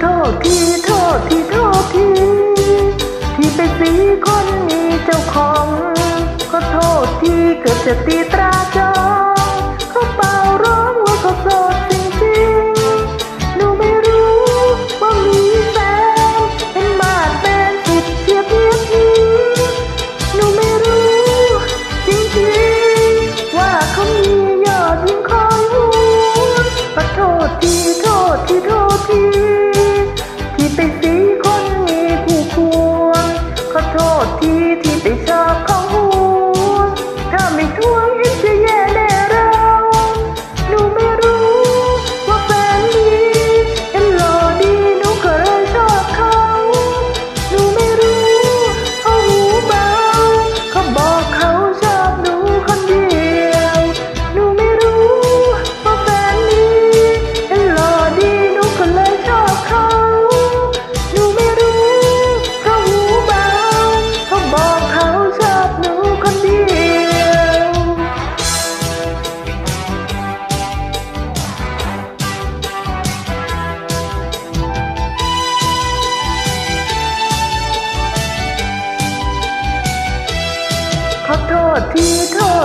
โทษทีโทษทีโทษที ที่ไปสีคนมีเจ้าของ ก็โทษทีเกิดจะตีตราจอ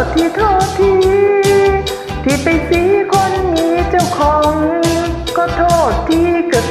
ษที่โทษทีที่ไปสีคนมีเจ้าของ ก็โทษที่เกิด